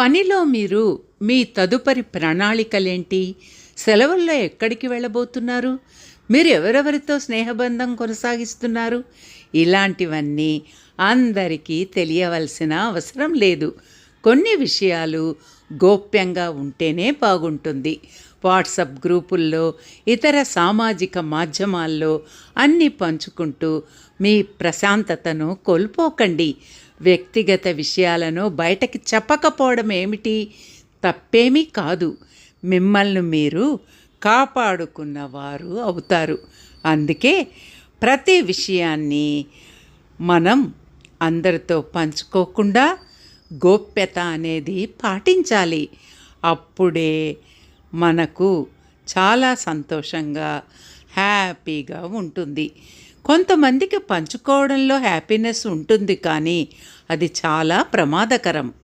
పనిలో మీరు మీ తదుపరి ప్రణాళికలేంటి? సెలవుల్లో ఎక్కడికి వెళ్ళబోతున్నారు? మీరు ఎవరెవరితో స్నేహబంధం కొనసాగిస్తున్నారు? ఇలాంటివన్నీ అందరికీ తెలియవలసిన అవసరం లేదు. కొన్ని విషయాలు గోప్యంగా ఉంటేనే బాగుంటుంది. వాట్సప్ గ్రూపుల్లో ఇతర సామాజిక మాధ్యమాల్లో అన్నీ పంచుకుంటూ మీ ప్రశాంతతను కోల్పోకండి. వ్యక్తిగత విషయాలను బయటకి చెప్పకపోవడం ఏమిటి? తప్పేమీ కాదు. మిమ్మల్ని మీరు కాపాడుకున్నవారు అవుతారు. అందుకే ప్రతి విషయాన్ని మనం అందరితో పంచుకోకుండా గోప్యత అనేది పాటించాలి. అప్పుడే మనకు చాలా సంతోషంగా హ్యాపీగా ఉంటుంది. కొంతమందికి పంచుకోవడంలో హ్యాపీనెస్ ఉంటుంది కానీ అది చాలా ప్రమాదకరం.